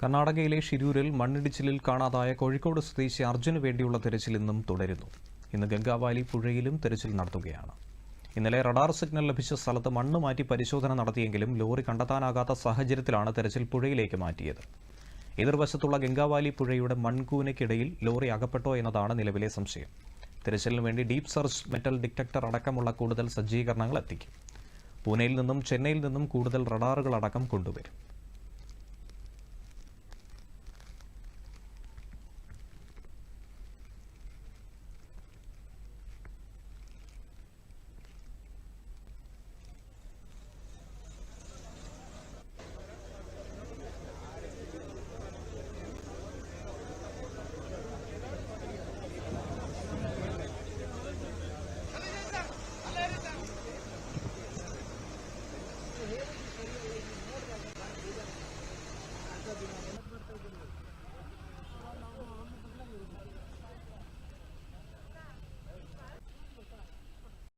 കർണാടകയിലെ ഷിരൂരിൽ മണ്ണിടിച്ചിലിൽ കാണാതായ കോഴിക്കോട് സ്വദേശി അർജുന് വേണ്ടിയുള്ള തെരച്ചിൽ ഇന്നും തുടരുന്നു. ഇന്ന് ഗംഗാവാലി പുഴയിലും തെരച്ചിൽ നടത്തുകയാണ്. ഇന്നലെ റഡാർ സിഗ്നൽ ലഭിച്ച സ്ഥലത്ത് മണ്ണ് മാറ്റി പരിശോധന നടത്തിയെങ്കിലും ലോറി കണ്ടെത്താനാകാത്ത സാഹചര്യത്തിലാണ് തെരച്ചിൽ പുഴയിലേക്ക് മാറ്റിയത്. എതിർവശത്തുള്ള ഗംഗാവാലി പുഴയുടെ മൺകൂനയ്ക്കിടയിൽ ലോറി അകപ്പെട്ടോ എന്നതാണ് നിലവിലെ സംശയം. തിരച്ചിലിന് വേണ്ടി ഡീപ് സെർച്ച് മെറ്റൽ ഡിറ്റക്ടർ അടക്കമുള്ള കൂടുതൽ സജ്ജീകരണങ്ങൾ എത്തിക്കും. പൂനെയിൽ നിന്നും ചെന്നൈയിൽ നിന്നും കൂടുതൽ റഡാറുകൾ അടക്കം കൊണ്ടുവരും. ಬರ್ತಾ ಇದ್ದೀನಿ